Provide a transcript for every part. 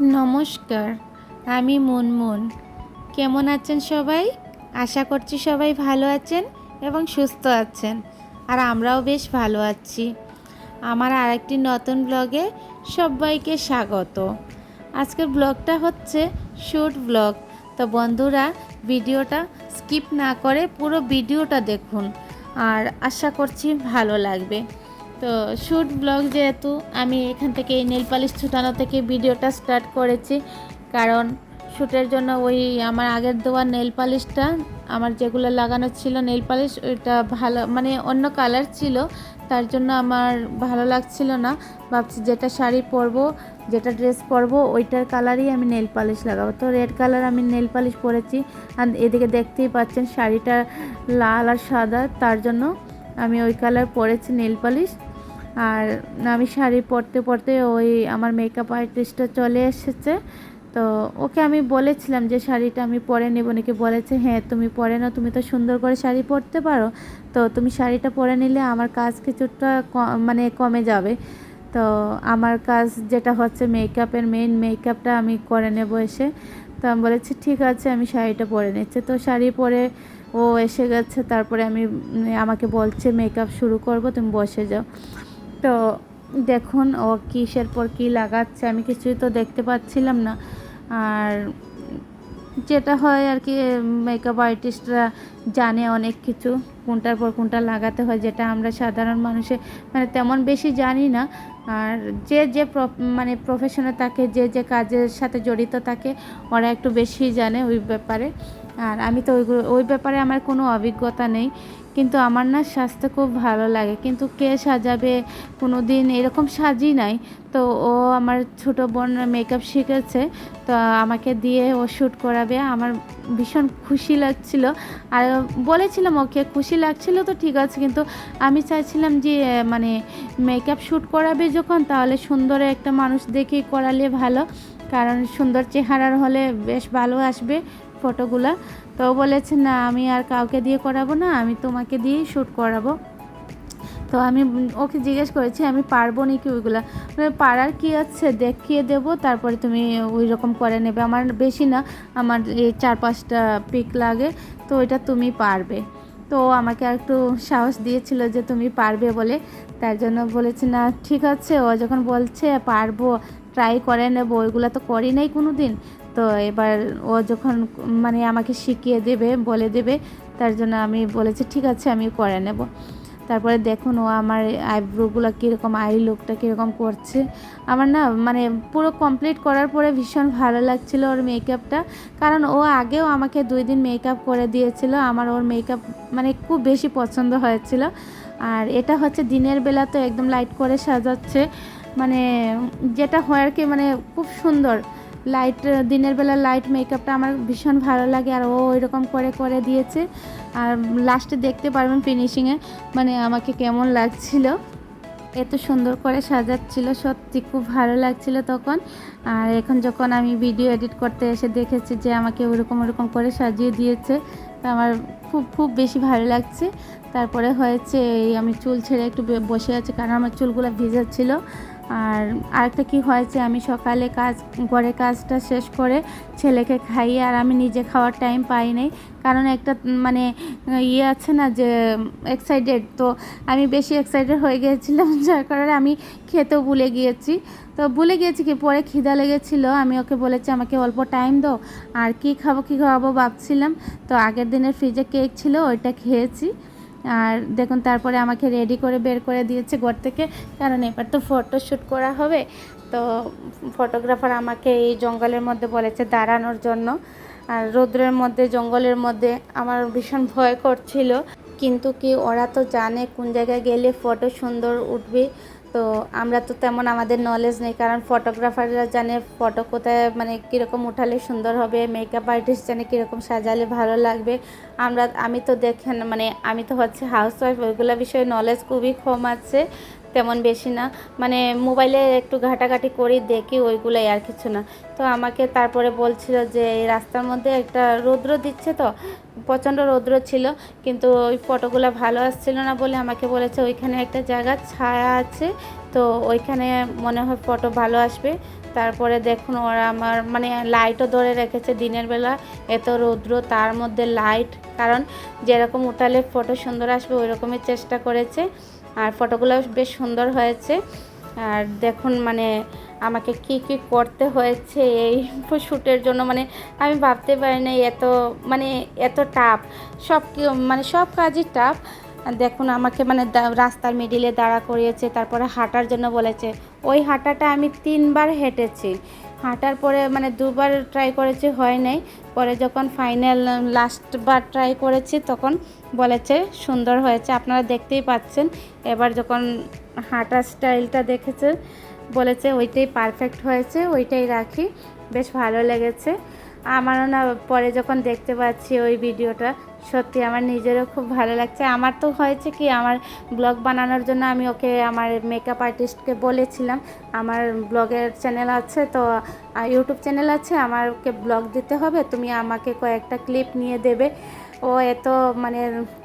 নমস্কার, আমি মুনমুন। কেমন আছেন সবাই? আশা করছি সবাই ভালো আছেন এবং সুস্থ আছেন, আর আমরাও বেশ ভালো আছি। আমার আরেকটি নতুন ব্লগে সবাইকে স্বাগত। আজকের ব্লগটা হচ্ছে শ্যুট ব্লগ। তো বন্ধুরা, ভিডিওটা স্কিপ না করে পুরো ভিডিওটা দেখুন, আর আশা করছি ভালো লাগবে। তো শ্যুট ব্লগ যেহেতু, আমি এখান থেকে নেল পালিশ ছুটানো থেকে ভিডিওটা স্টার্ট করেছি। কারণ শ্যুটের জন্য ওই আমার আগের দেওয়া নেল পালিশটা, আমার যেগুলো লাগানো ছিল নেল পালিশ, ওইটা ভালো মানে অন্য কালার ছিল, তার জন্য আমার ভালো লাগছিল না। ভাবছি যেটা শাড়ি পরবো, যেটা ড্রেস পরবো, ওইটার কালারই আমি নেল পালিশ লাগাবো। তো রেড কালার আমি নেল পালিশ পরেছি। আর এদিকে দেখতেই পাচ্ছেন শাড়িটা লাল আর সাদা, তার জন্য আমি ওই কালার পরেছি নেল পালিশ আর আমি শাড়ি পরতে পরতে ওই আমার মেকআপ আর্টিস্টটা চলে এসেছে। তো ওকে আমি বলেছিলাম যে শাড়িটা আমি পরে নেব নাকি বলেছে হ্যাঁ তুমি পরে নাও, তুমি তো সুন্দর করে শাড়ি পরতে পারো। তো তুমি শাড়িটা পরে নিলে আমার কাজ কিছুটা মানে কমে যাবে। তো আমার কাজ যেটা হচ্ছে মেকআপের মেইন মেকআপটা আমি করে নেব এসে। তো আমি বলেছি, ঠিক আছে, আমি শাড়িটা পরে নিচ্ছি। তো শাড়ি পরে ও এসে গেছে, তারপরে আমি আমাকে বলছে মেকআপ শুরু করব, তুমি বসে যাও। তো দেখুন ও কিসের পর কি লাগাচ্ছে, আমি কিছুই তো দেখতে পাচ্ছিলাম না। আর যেটা হয় আর কি মেকআপ আর্টিস্টরা জানে অনেক কিছু, কোনটার পর কোনটা লাগাতে হয়, যেটা আমরা সাধারণ মানুষে মানে তেমন বেশি জানি না। আর যে যে মানে প্রফেশনে থাকে, যে যে কাজের সাথে জড়িত থাকে, ওরা একটু বেশি জানে ওই ব্যাপারে। আর আমি তো ওইগুলো, ওই ব্যাপারে আমার কোনো অভিজ্ঞতা নেই। কিন্তু আমার না সাজতে খুব ভালো লাগে। কিন্তু কে সাজাবে? কোনো দিন এরকম সাজি নাই। তো ও আমার ছোট বোন মেকআপ শিখেছে। তো আমাকে দিয়ে ও শ্যুট করাবে। আমার ভীষণ খুশি লাগছিল। আর বলেছিলাম ওকে, খুশি লাগছিল তো ঠিক আছে। কিন্তু আমি চাইছিলাম যে মানে মেকআপ শ্যুট করাবে যখন, তাহলে সুন্দর একটা মানুষ দেখে করালে ভালো। কারণ সুন্দর চেহারার হলে বেশ ভালো আসবে। ফটোগুলো, তো বলেছে, না, আমি আর কাউকে দিয়ে করাবো না, আমি তোমাকে দিয়েই শ্যুট করাবো। তো আমি ওকে জিজ্ঞেস করেছি, আমি পারব নাকি ওইগুলো? পারার কি আছে? দেখিয়ে দেবো, তারপরে তুমি ওই রকম করে নেবে। আমার বেশি না, আমার এই চার পাঁচটা পিক লাগে, তো ওইটা তুমি পারবে। তো আমাকে আর একটু সাহস দিয়েছিল যে তুমি পারবে বলে, তার জন্য বলেছি, না, ঠিক আছে। ও যখন বলছে, পারব ট্রাই করে নেব। ওইগুলো তো করি নাই কোনো দিন তো এবার ও যখন মানে আমাকে শিখিয়ে দেবে, বলে দেবে, তার জন্য আমি বলেছি, ঠিক আছে, আমি করে নেব। তারপরে দেখুন ও আমার আইব্রোগুলো কীরকম, আই লুকটা কীরকম করছে। আমার না মানে পুরো কমপ্লিট করার পরে ভীষণ ভালো লাগছিল ওর মেকআপটা কারণ ও আগেও আমাকে দুই দিন মেকআপ করে দিয়েছিল, আমার ওর মেকআপ মানে খুব বেশি পছন্দ হয়েছিল। আর এটা হচ্ছে দিনের বেলা তো একদম লাইট করে সাজাচ্ছে। মানে যেটা হয় আর কি মানে খুব সুন্দর। লাইট দিনের বেলা লাইট মেকআপটা আমার ভীষণ ভালো লাগে আর ও ওইরকম করে করে দিয়েছে। আর লাস্টে দেখতে পারবেন ফিনিশিংয়ে মানে আমাকে কেমন লাগছিল। এত সুন্দর করে সাজাচ্ছিল, সত্যি খুব ভালো লাগছিল তখন। আর এখন যখন আমি ভিডিও এডিট করতে এসে দেখেছি যে আমাকে ওরকম ওরকম করে সাজিয়ে দিয়েছে আমার খুব খুব বেশি ভালো লাগছে। তারপরে হয়েছে আমি চুল ছেড়ে একটু বসে আছি, কারণ আমার চুলগুলো ভিজা ছিল। আর আরেকটা কি হয়েছে আমি সকালে কাজ, ঘরে কাজটা শেষ করে ছেলেকে খাইয়ে আর আমি নিজে খাওয়ার টাইম পাই নাই। কারণ একটা মানে ইয়ে আছে না যে এক্সাইটেড তো আমি বেশি এক্সাইটেড হয়ে গিয়েছিলাম, যার কারণে আমি খেতেও ভুলে গিয়েছি। তো ভুলে গিয়েছি কি, পরে খিদা লেগেছিলো, আমি ওকে বলেছি, আমাকে অল্প টাইম দাও, আর কি খাব, কি খাওয়াবো ভাবছিলাম। তো আগের দিনের ফ্রিজে কেক ছিল, ওইটা খেয়েছি। আর দেখুন, তারপরে আমাকে রেডি করে বের করে দিয়েছে ঘর থেকে। কারণ এবার তো ফটোশ্যুট করা হবে। তো ফটোগ্রাফার আমাকে এই জঙ্গলের মধ্যে বলেছে দাঁড়ানোর জন্য। আর রৌদ্রের মধ্যে, জঙ্গলের মধ্যে আমার ভীষণ ভয় করছিল। কিন্তু কি ওরা তো জানে কোন জায়গায় গেলে ফটো সুন্দর উঠবে। তো আমরা তো তেমন আমাদের নলেজ নেই, কারণ ফটোগ্রাফাররা জানে ফটো কোথায় মানে কীরকম উঠালে সুন্দর হবে মেকআপ আর্টিস্ট জানে কীরকম সাজালে ভালো লাগবে। আমরা, আমি তো দেখেন মানে আমি তো হচ্ছে হাউস ওয়াইফ ওইগুলো বিষয়ে নলেজ খুবই কম আছে। তেমন বেশি না। মানে মোবাইলে একটু ঘাটাঘাটি করি, দেখি ওইগুলোই আর কিছু না। তো আমাকে তারপরে বলছিল যে, এই রাস্তার মধ্যে একটা রৌদ্র দিচ্ছে তো? প্রচণ্ড রৌদ্র ছিল, কিন্তু ওই ফটোগুলো ভালো আসছিল না বলে আমাকে বলেছে, ওইখানে একটা জায়গা ছায়া আছে, তো ওইখানে মনে হয় ফটো ভালো আসবে। তারপরে দেখুন ওরা আমার মানে লাইটও ধরে রেখেছে দিনের বেলা, এত রৌদ্র, তার মধ্যে লাইট। কারণ যেরকম উঠালে ফটো সুন্দর আসবে ওই রকমই চেষ্টা করেছে। আর ফটোগুলো বেশ সুন্দর হয়েছে। আর দেখুন মানে আমাকে কি কি করতে হয়েছে এই শ্যুটের জন্য মানে আমি ভাবতে পারি না এত মানে এত টাফ সব মানে সব কাজই টাফ দেখুন আমাকে মানে রাস্তার মিডিলে দাঁড়া করিয়েছে, তারপরে হাঁটার জন্য বলেছে। ওই হাঁটাটা আমি তিনবার হেঁটেছি। হাঁটার পরে মানে দুবার ট্রাই করেছি, হয় নাই। পরে যখন ফাইনাল লাস্টবার ট্রাই করেছি, তখন বলেছে সুন্দর হয়েছে, আপনারা দেখতেই পাচ্ছেন। এবার যখন হাঁটা স্টাইলটা দেখেছে, বলেছে ওইটাই পারফেক্ট হয়েছে, ওইটাই রাখি, বেশ ভালো লেগেছে। আমারও না পরে যখন দেখতে পাচ্ছি ওই ভিডিওটা সত্যি আমার নিজেরও খুব ভালো লাগছে। আমার তো হয়েছে কি, আমার ব্লগ বানানোর জন্য আমি ওকে, আমার মেকআপ আর্টিস্টকে বলেছিলাম। আমার ব্লগের চ্যানেল আছে তো ইউটিউব চ্যানেল আছে আমাকে ব্লগ দিতে হবে। তুমি আমাকে কয়েকটা ক্লিপ নিয়ে দেবে। ও এত মানে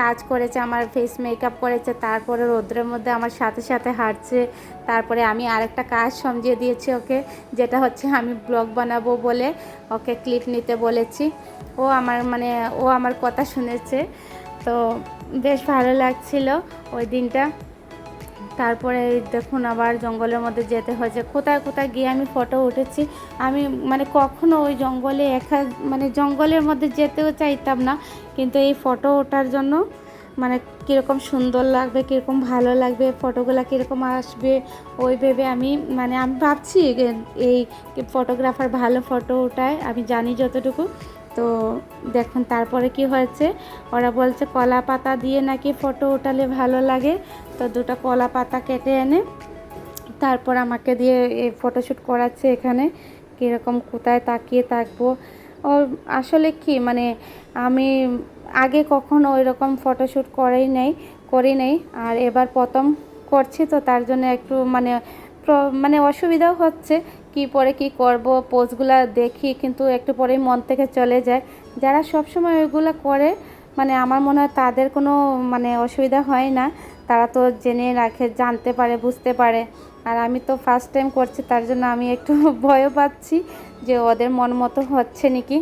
কাজ করেছে, আমার ফেস মেকআপ করেছে, তারপরে রোদ্রের মধ্যে আমার সাথে সাথে হাঁটছে, তারপরে আমি আরেকটা কাজ সমঝিয়ে দিয়েছি ওকে, যেটা হচ্ছে আমি ব্লগ বানাবো বলে ওকে ক্লিপ নিতে বলেছি। ও আমার মানে ও আমার কথা শুনেছে, তো বেশ ভালো লাগছিল ওই দিনটা। তারপরে দেখুন আবার জঙ্গলের মধ্যে যেতে হয়েছে। কোথায় কোথায় গিয়ে আমি ফটো উঠেছি? আমি মানে কখনো ওই জঙ্গলে একা মানে জঙ্গলের মধ্যে যেতেও চাইতাম না। কিন্তু এই ফটো ওঠার জন্য মানে কীরকম সুন্দর লাগবে, কীরকম ভালো লাগবে ফটোগুলো কীরকম আসবে, ওই ভেবে আমি মানে আমি ভাবছি এই ফটোগ্রাফার ভালো ফটো ওঠায়। আমি জানি যতটুকু। তো দেখুন, তারপরে কি হয়েছে? ওরা বলছে, কলা পাতা দিয়ে নাকি ফটো ওঠালে ভালো লাগে? তো দুটো কলা পাতা কেটে এনে তারপর আমাকে দিয়ে এই ফটোশ্যুট করাচ্ছে এখানে, কীরকম কোথায় তাকিয়ে থাকব। ও, আসলে কি মানে আমি আগে কখনো ওই রকম ফটোশ্যুট করেই নেই, করি নেই। আর এবার প্রথম করছি তো তার জন্য একটু মানে মানে অসুবিধাও হচ্ছে। কি পরে কি করব পোজগুলো দেখি, কিন্তু একটু পরেই মন থেকে চলে যায়। যারা সব সময় ওইগুলো করে মানে আমার মনে হয় তাদের কোনো মানে অসুবিধা হয় না। তারা তো জেনে রাখে, জানতে পারে, বুঝতে পারে। আর আমি তো ফার্স্ট টাইম করছি, তার জন্য আমি একটু ভয়ও পাচ্ছি যে ওদের মন মতো হচ্ছে নাকি।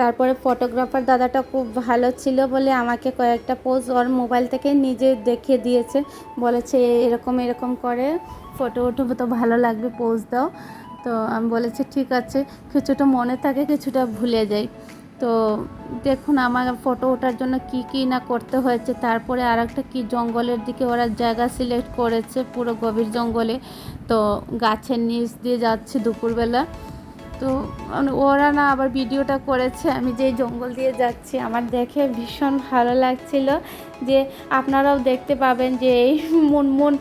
তারপরে ফটোগ্রাফার দাদাটা খুব ভালো ছিল বলে আমাকে কয়েকটা পোজ ওর মোবাইল থেকে নিজে দেখিয়ে দিয়েছে। বলেছে, এরকম এরকম করে ফটো উঠবো তো ভালো লাগবে পোজ দাও। তো আমি বলেছি, ঠিক আছে। কিছুটা মনে থাকে, কিছুটা ভুলে যাই। তো দেখুন, আমার ফটো ওঠার জন্য কি কি না করতে হয়েছে। তারপরে আর একটা কী জঙ্গলের দিকে ওরা জায়গা সিলেক্ট করেছে, পুরো গভীর জঙ্গলে। তো গাছের নিচ দিয়ে যাচ্ছে দুপুরবেলা। তো মানে ওরা না আবার ভিডিওটা করেছে, আমি যে জঙ্গল দিয়ে যাচ্ছি, আমার দেখে ভীষণ ভালো লাগছিল যে আপনারাও দেখতে পাবেন যে এই মুনমুন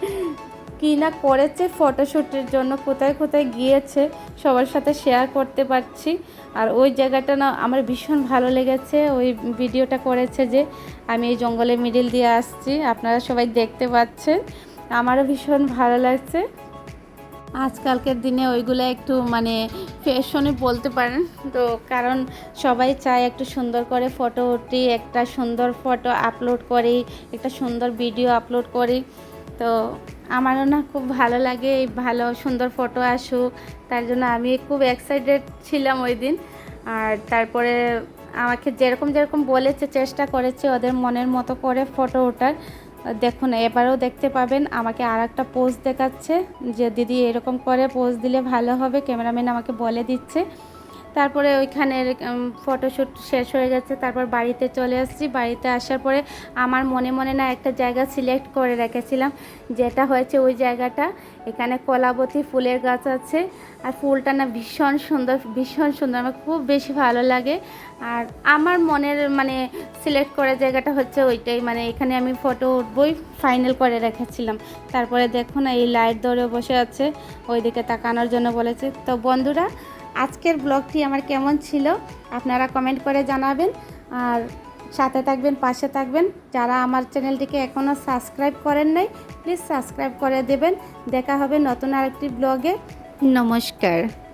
কী না করেছে ফটোশ্যুটের জন্য, কোথায় কোথায় গিয়েছে, সবার সাথে শেয়ার করতে পারছি। আর ওই জায়গাটা না আমার ভীষণ ভালো লেগেছে, ওই ভিডিওটা করেছে যে আমি এই জঙ্গলের মিডিল দিয়ে আসছি, আপনারা সবাই দেখতে পাচ্ছেন, আমারও ভীষণ ভালো লাগছে। আজকালকের দিনে ওইগুলো একটু মানে ফ্যাশনে বলতে পারেন। তো কারণ সবাই চায় একটু সুন্দর করে ফটো উঠি, একটা সুন্দর ফটো আপলোড করি, একটা সুন্দর ভিডিও আপলোড করি। তো আমারও না খুব ভালো লাগে এই ভালো সুন্দর ফটো আসুক, তার জন্য আমি খুব এক্সাইটেড ছিলাম ওই দিন আর তারপরে আমাকে যেরকম যেরকম বলেছে, চেষ্টা করেছে ওদের মনের মতো করে ফটো ওঠার। দেখুন, এবারেও দেখতে পাবেন, আমাকে আর একটা পোজ দেখাচ্ছে যে, দিদি, এরকম করে পোজ দিলে ভালো হবে। ক্যামেরাম্যান আমাকে বলে দিচ্ছে। তারপরে ওইখানের ফটোশ্যুট শেষ হয়ে গেছে, তারপর বাড়িতে চলে আসছি। বাড়িতে আসার পরে আমার মনে মনে না একটা জায়গা সিলেক্ট করে রেখেছিলাম, যেটা হয়েছে ওই জায়গাটা। এখানে কলাবতী ফুলের গাছ আছে, আর ফুলটা না ভীষণ সুন্দর ভীষণ সুন্দর, আমার খুব বেশি ভালো লাগে। আর আমার মনের মানে সিলেক্ট করা জায়গাটা হচ্ছে ওইটাই মানে এখানে আমি ফটো উঠবই ফাইনাল করে রেখেছিলাম। তারপরে দেখুন এই লাইট ধরে বসে আছে, ওইদিকে তাকানোর জন্য বলেছে। তো বন্ধুরা আজকের ব্লগটি আমার কেমন ছিল আপনারা কমেন্ট করে জানাবেন। আর সাথে থাকবেন, পাশে থাকবেন। যারা আমার চ্যানেলটিকে এখনও সাবস্ক্রাইব করেন নাই, প্লিজ সাবস্ক্রাইব করে দেবেন। দেখা হবে নতুন আরেকটি ব্লগে। নমস্কার।